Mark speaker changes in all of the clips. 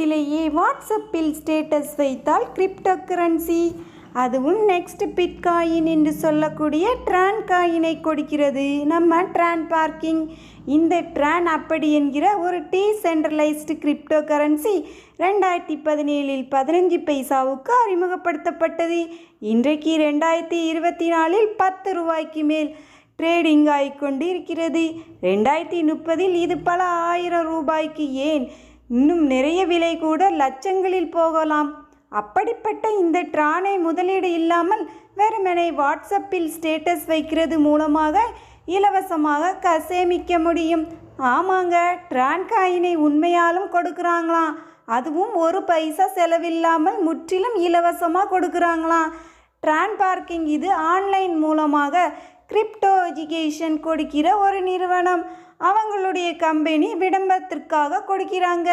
Speaker 1: ஆரம்பத்திலேயே வாட்ஸ்அப்பில் ஸ்டேட்டஸ் வைத்தால் கிரிப்டோ கரன்சி அதுவும் நெக்ஸ்ட் பிட்காயின் என்று சொல்லக்கூடிய ட்ரான் காயினை கொடுக்கிறது. நம்ம ட்ரான் பார்க்கிங் இந்த ட்ரான் அப்படி என்கிற ஒரு டீ சென்ட்ரலைஸ்டு கிரிப்டோ கரன்சி ரெண்டாயிரத்தி பதினேழில் பதினஞ்சு பைசாவுக்கு அறிமுகப்படுத்தப்பட்டது. இன்றைக்கு ரெண்டாயிரத்தி இருபத்தி நாலில் பத்து ரூபாய்க்கு மேல் ட்ரேடிங் ஆகிக்கொண்டு இருக்கிறது ரெண்டாயிரத்தி முப்பதில் இது பல ஆயிரம் ரூபாய்க்கு ஏன் இன்னும் நிறைய விலை கூட லட்சங்களில் போகலாம். அப்படிப்பட்ட இந்த ட்ரானை முதலீடு இல்லாமல் வெறுமனை வாட்ஸ்அப்பில் ஸ்டேட்டஸ் வைக்கிறது மூலமாக இலவசமாக க சேமிக்க முடியும். ஆமாங்க ட்ரான் காயினை உண்மையாலும் கொடுக்குறாங்களாம். அதுவும் ஒரு பைசா செலவில்லாமல் முற்றிலும் இலவசமாக கொடுக்குறாங்களாம். ட்ரான் பார்க்கிங் இது ஆன்லைன் மூலமாக கிரிப்டோ எஜுகேஷன் கொடுக்கிற ஒரு நிறுவனம். அவங்களுடைய கம்பெனி விளம்பரத்திற்காக கொடுக்கிறாங்க.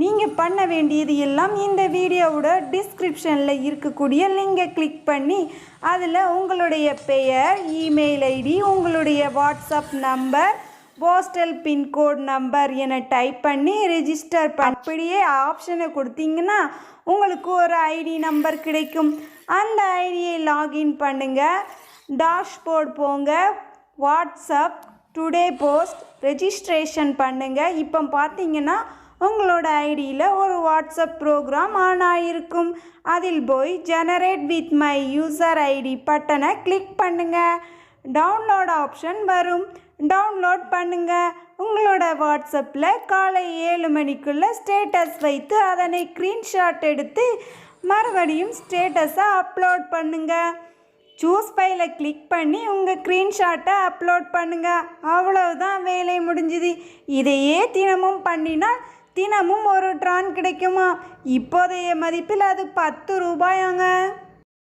Speaker 1: நீங்கள் பண்ண வேண்டியது எல்லாம் இந்த வீடியோவோட டிஸ்கிரிப்ஷனில் இருக்கக்கூடிய லிங்கை கிளிக் பண்ணி அதில் உங்களுடைய பெயர் இமெயில் ஐடி உங்களுடைய WhatsApp number postal pincode number என டைப் பண்ணி ரெஜிஸ்டர் அப்படியே ஆப்ஷனை கொடுத்தீங்கன்னா உங்களுக்கு ஒரு ஐடி நம்பர் கிடைக்கும். அந்த ஐடியை லாகின் பண்ணுங்கள் டாஷ்போர்ட் போங்க. வாட்ஸ்அப் டுடே போஸ்ட் ரெஜிஸ்ட்ரேஷன் பண்ணுங்கள் இப்போ பார்த்தீங்கன்னா உங்களோட ஐடியில் ஒரு வாட்ஸ்அப் ப்ரோக்ராம் ஆன் ஆகிருக்கும் அதில் போய் generate with my user ID பட்டனை கிளிக் பண்ணுங்கள் டவுன்லோட் ஆப்ஷன் வரும். டவுன்லோட் பண்ணுங்கள் உங்களோட வாட்ஸ்அப்பில் காலை ஏழு மணிக்குள்ளே ஸ்டேட்டஸ் வைத்து அதனை ஸ்க்ரீன்ஷாட் எடுத்து மறுபடியும் ஸ்டேட்டஸை அப்லோட் பண்ணுங்கள் சூஸ் பையில் கிளிக் பண்ணி உங்கள் ஸ்க்ரீன்ஷாட்டை அப்லோட் பண்ணுங்கள் அவ்வளவுதான் வேலை முடிஞ்சுது. இதையே தினமும் பண்ணினால் தினமும் ஒரு ட்ரான் கிடைக்குமா? இப்போதைய மதிப்பில் அது பத்து ரூபாயாங்க.